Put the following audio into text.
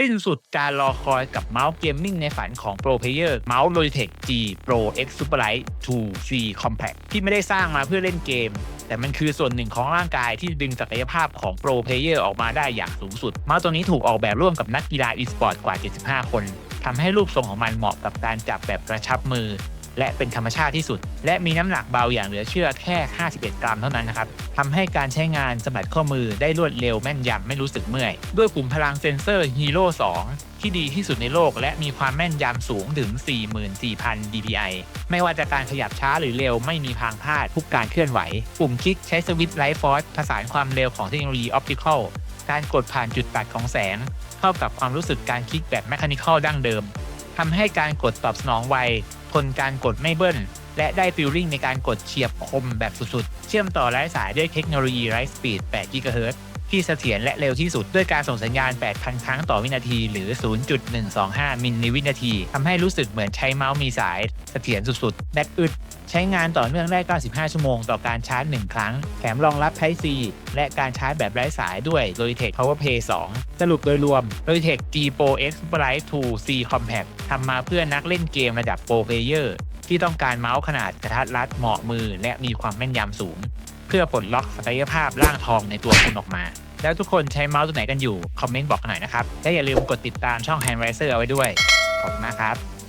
สิ้นสุดการรอคอยกับเมาส์เกมมิ่งในฝันของโปรเพเยอร์เมาส์ Logitech G Pro X Superlight 2 C Compact ที่ไม่ได้สร้างมาเพื่อเล่นเกม แต่มันคือส่วนหนึ่งของร่างกายที่ดึงศักยภาพของโปรเพลเยอร์ออกมาได้อย่างสูงสุด เมาส์ตัวนี้ถูกออกแบบร่วมกับนักกีฬาอีสปอร์ตกว่า 75 คนทำให้รูปทรงของมันเหมาะกับการจับแบบกระชับมือ และเป็นธรรมชาติที่สุด และมีน้ำหนักเบาอย่างเหลือเชื่อแค่ 51 กรัมเท่านั้นนะครับทำให้การใช้งานสะบัดข้อมือได้รวดเร็วแม่นยำไม่รู้สึกเมื่อย ด้วยขุมพลังเซนเซอร์ Hero 2ที่ดีที่สุดในโลกและมีความแม่นยำสูงถึง 44,000 dpi ไม่ว่าจะการขยับช้าหรือเร็วไม่มีพางพลาดทุกการเคลื่อนไหว ปุ่มคลิกใช้สวิตช์ไลท์ฟอร์ผสานความเร็วของเทคโนโลยีออปติคอลการกดผ่านจุดตัดของแสง เข้ากับความรู้สึกการคลิกแบบแมคานิคอลดั้งเดิมทำให้การกดตอบสนองไว ทนการกดไม่เบิ้ล และได้ฟิลลิ่งในการกดเฉียบคมแบบสุดๆ เชื่อมต่อไร้สายด้วยเทคโนโลยีไร้สปีด8 GHz ที่เสถียรและเร็วที่สุดด้วยการส่งสัญญาณ 8,000 ครั้งต่อวินาที หรือ 0.125 มิลลิวินาทีทำให้รู้สึกเหมือนใช้เมาส์มีสาย เสถียรสุดๆ แบตอึด ใช้งานต่อเนื่องได้ 95 ชั่วโมงต่อการชาร์จ 1 ครั้ง แถมรองรับ Type C และการชาร์จแบบไร้สายด้วย Logitech PowerPlay 2 สรุปโดยรวม Logitech G Pro X Superlight 2 C Compact ทำมาเพื่อนักเล่นเกมระดับ Pro Player ที่ต้องการเมาส์ขนาดกระทัดรัดเหมาะมือและมีความแม่นยำสูง เพื่อปลดล็อกศักยภาพร่างทองในตัวคุณออกมา แล้วทุกคนใช้เมาส์ตัวไหนกันอยู่ คอมเมนต์บอกกันหน่อยนะครับ และอย่าลืมกดติดตามช่อง Hand Riser เอาไว้ด้วย ขอบคุณมากครับ